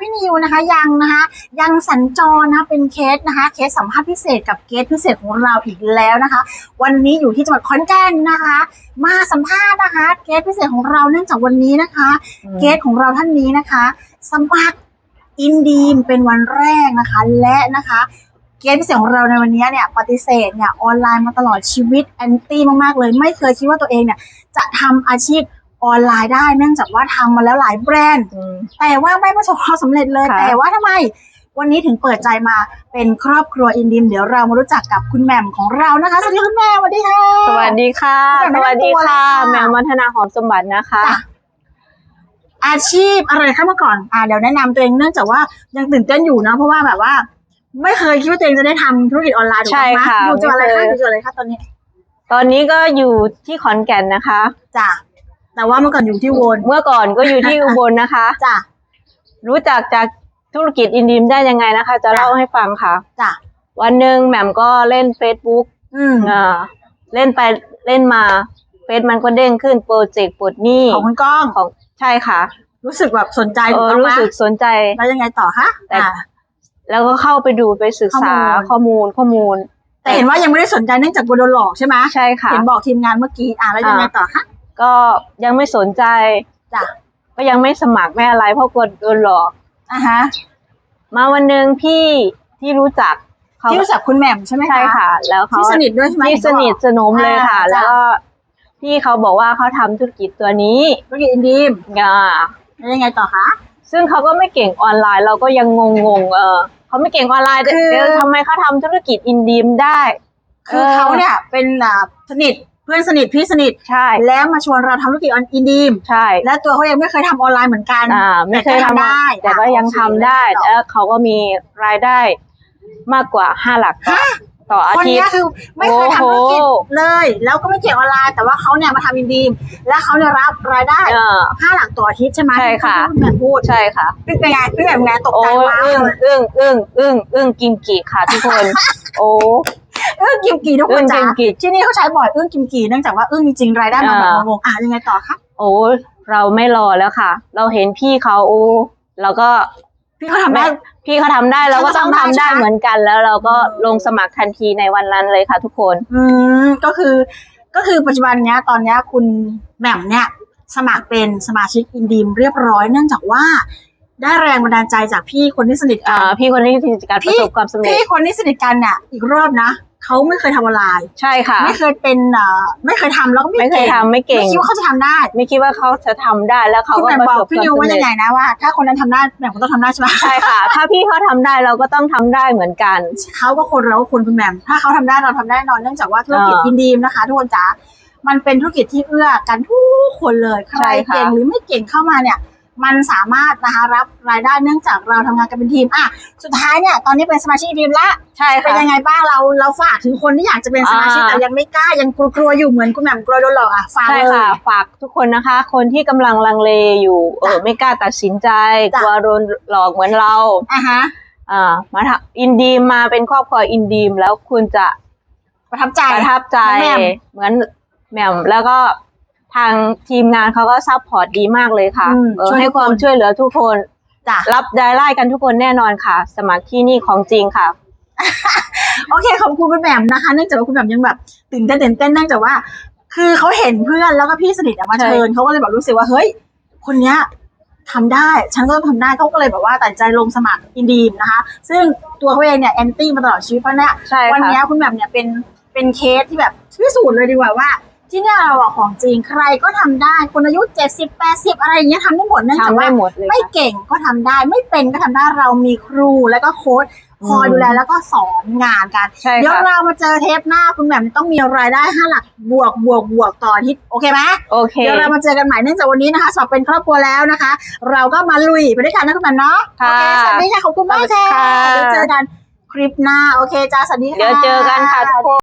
พี่นิวนะคะยังนะคะยังสัญจรนะเป็นเคสนะคะเคสสัมภาษณ์พิเศษกับเกสพิเศษของเราอีกแล้วนะคะ วันนี้อยู่ที่จังหวัดขอนแก่นนะคะ มาสัมภาษณ์นะคะเกสพิเศษของเราเนื่องจากวันนี้นะคะเกสของเราท่านนี้นะคะ สมัครอินดีมเป็นวันแรกนะคะ และนะคะเกสพิเศษของเราในวันนี้เนี่ยปฏิเสธเนี่ยออนไลน์มาตลอดชีวิตแอนตี้มากๆเลย ไม่เคยคิดว่าตัวเองเนี่ยจะทำอาชีพ ออนไลน์ได้เนื่องจากว่าทำมาแล้วหลายแบรนด์อืมแต่ว่าไม่ประสบความสำเร็จเลยค่ะแต่ว่าทำไม วันนี้ถึงเปิดใจมาเป็นครอบครัวอินดิม เดี๋ยวเรามารู้จักกับคุณแหม่มของเรานะคะสวัสดีคุณแม่สวัสดีค่ะสวัสดีค่ะคุณแม่สวัสดีค่ะแนะนำตัวเลยค่ะแมวมัทนาหอมสมบัตินะคะจ้ะอาชีพอะไรคะเมื่อก่อน อ่าเดี๋ยวแนะนำตัวเองเนื่องจากว่ายังตื่นเต้นอยู่นะเพราะว่าแบบว่า ไม่เคยคิดว่าตัวเองจะได้ทำธุรกิจออนไลน์ถูกต้องไหมใช่ค่ะอยู่จังหวัดอะไรไม่คะเคยอยู่จังหวัดอะไรคะตอนนี้ ตอนนี้ก็อยู่ที่ขอนแก่นนะคะจ้ะ แต่ว่าเมื่อก่อนอยู่ที่โวนเมื่อก่อนก็อยู่ที่อุบลนะคะ จ้ะ รู้จักจากธุรกิจอินดีมได้ยังไงนะคะ จะเล่าให้ฟังค่ะ จ้ะ วันหนึ่งแหม่มก็เล่น Facebook อืมอ่าเล่นไปเล่นมาเฟซมันก็เด้งขึ้นโปรเจกต์ปลดหนี้ของคุณก้องของใช่ค่ะ รู้สึกแบบสนใจเอถูกอต้องรู้ไหมสึกสนใจแล้วยังไงต่อคะแต่อ่าแล้วก็เข้าไปดูไปศึกษาข้ข้ออมูมูลลข้อมูล แต่เห็นว่ายังไม่ได้สนใจเนื่องจากกลัวโดนหลอกใช่ไหมใช่ค่ะเห็นบอกทีมงานเมื่อกี้อ่าแล้วยังไงอ่าต่อคะ ก็ยังไม่สนใจ จ้ะก็ยังไม่สมัครไม่อะไร เพราะกลัวโดนหลอก อ่าฮะมาวันหนึ่งพี่ที่รู้จักเขาที่รู้จักคุณแหม่มใช่ไหมคะ ใช่ค่ะ แล้วเขาที่สนิทด้วยใช่ไหมที่สนิทสนมเลยค่ะ อ่าแล้วก็พี่เขาบอกว่าเขาทำธุรกิจตัวนี้ธุรกิจอินดีมอ่าแล้วยังไงต่อคะ ซึ่งเขาก็ไม่เก่งออนไลน์ เราก็ยังงงๆเออเขาไม่เก่งออนไลน์คือ เดี๋ยวทำไมเขาทำธุรกิจอินดีมได้คือเขาเนี่ยเป็นอ่าสนิท เพื่อนสนิทพี่สนิทใช่ แล้วมาชวนเราทำธุรกิจอินดีมใช่และตัวเขาเองไม่เคยทำออนไลน์เหมือนกันอ่าไม่เคยแต่ก็ทำทำได้ แต่ก็อะยังโอเคทำได้แล้วไงต่อแล้วเขาก็มีรายได้มากกว่าห้าหลักต่อต่ออาคนทิตเนี้ย์ยคือไม่เคยทำธุรกิจโอ้โหเลย แล้วก็ไม่เกี่ยวออนไลน์แต่ว่าเขาเนี่ยมาทำอินดีม และเขาเนี่ยรับรายได้เออห้าหลักต่ออาทิตย์ใช่ไหมใช่ค่ะที่คุณแหม่มพูดใช่ค่ะเป็นไงเป็นไงเป็นไงตกโอ้ใจยว้าวอึ้งเลยอึ้งอึ้งอึ้งอึ้งกิมจิค่ะทุกคน โอ้ อึ้งกิมกีทุกคนจ้าอึ้งกิมจิที่นี่เขาใช้บ่อยอึ้งกิมกีเนื่องจากว่าอึ้งจริงๆรายได้มาแบบอ่างงๆอะยังไงต่อคะโอ้เราไม่รอแล้วค่ะ เราเห็นพี่เขาโอ้เราก็พี่เขาทำได้พี่เขาทำได้เราก็ต้องทำเขาทำได้ได้ใช่ไหมเหมือนกัน แล้วเราก็อืมลงสมัครทันทีในวันนั้นเลยค่ะทุกคน อืมก็คือ ก็คือปัจจุบันเนี้ยตอนเนี้ยคุณแหม่มเนี่ยสมัครเป็นสมาชิกอินดีมเรียบร้อยเนื่องจากว่าได้แรงบันดาลใจจากพี่คนที่สนิทกัอ่านพี่คนนี้ที่การประสบความสำเร็จพี่คนที่สนิทกันเนี่ยอีกรอบนะ เขาไม่เคยทำออนไลน์ใช่ค่ะ ไม่เคยเป็นเอ่อไม่เคยทำแล้วก็ไม่ไม่เคยก่งทำไม่เก่งไม่คิดว่าเขาจะทำได้ ไม่คิดว่าเขาจะทำได้แล้วเขาคุณก็แหม่มประบอสกบพี่ความนิวว่าสำยังเร็ไงจนะว่า ถ้าคนนั้นทำได้แหม่มก็ต้องทำได้ใช่ไหมใช่ค่ะ ถ้าพี่เขาทำได้เราก็ต้องทำได้เหมือนกันเขาก็คนเราก็คนคุณแหม่มถ้าเขาทำได้เราทำได้แน่นอนเนื่องจากว่าธุรกิจอ่าอินดีมนะคะ ทุกคนจ๋ามันเป็นธุรกิจที่เอื้อกันทุกคนเลยใคใช่รค่ะเก่งหรือไม่เก่งเข้ามาเนี่ย มันสามารถนะคะรับรายได้เนื่องจากเราทำงานกันเป็นทีมอะสุดท้ายเนี่ยตอนนี้เป็นสมาชิกทีมละใช่เป็นค่ะยังไงบ้างเราเราฝากถึงคนที่อยากจะเป็นสมาชิกอ่าแต่ยังไม่กล้ายังกลัวๆอยู่เหมือนคุณแหม่มกลัวโดนหลอกอะฝากใช่เลยค่ะฝากทุกคนนะคะ คนที่กำลังลังเลอยู่เออจ้ะไม่กล้าตัดสินใจจ้ะกลัวโดนหลอกเหมือนเราอะฮะอ่ามาทำอินดีมมาเป็นครอบครัวอินดีมแล้วคุณจะประทับใจประทับใจแหม่มเหมือนแหม่มแล้วก็ ทางทีมงานเขาก็ซัพพอร์ตดีมากเลยค่ะอืมเออช่วยให้ทุกความคน ช่วยเหลือทุกคน จ้ะ รับได้ไล่กันทุกคนแน่นอนค่ะ สมัครที่นี่ของจริงค่ะ โอเคขอบคุณคุณแหม่มนะคะเนื่องจากว่าคุณแหม่มยังแบบตื่นเต้นตื่นเต้นเนื่องจากว่า คือเขาเห็นเพื่อนแล้วก็พี่สนิทอะมาใช่เชิญเขาก็เลยแบบรู้สึกว่าเฮ้ย คนเนี้ยทำได้ ฉันก็ต้องทำได้เขาก็เลยแบบว่าตัดใจลงสมัครอินดีมนะคะ ซึ่งตัวเขาเองเนี่ยแอนตี้มาตลอดชีวิตเพราะเนี่ยใช่วันค่ะ เนี้ยคุณแหม่มเนี่ยเป็นเป็นเคสที่แบบพิสูจน์เลยดีกว่าว่า ที่เนี่ยเราอะของจริงใครก็ทำได้คนอายุเจ็ดสิบแปดสิบอะไรอย่างเงี้ยทำได้หมดเนื่องจากทำได้ว่าหมดเลยไม่ค่ะ เก่งก็ทำได้ไม่เป็นก็ทำได้เรามีครูแล้วก็โค้ชคอยอืม ดูแลแล้วก็สอนงานกัน ใช่เดี๋ยวค่ะ เรามาเจอเทปหน้าคุณแหม่มต้องมีรายได้ห้าหลักบวกบวกบวกต่ออาทิตย์โอเคไหมโอเค เดี๋ยวเรามาเจอกันใหม่เนื่องจากวันนี้นะคะ สอบเป็นครอบครัวแล้วนะคะ เราก็มาลุยไปด้วยกันนะคุณแหม่มเนาะโอค่ะเคสวัสดีค่ะขอบคุณมากค่ะค่ะ เดี๋ยวเจอกันคลิปหน้าโอเคจ้าสวัสดีค่ะ เดี๋ยวเจอกันค่ะทุกคน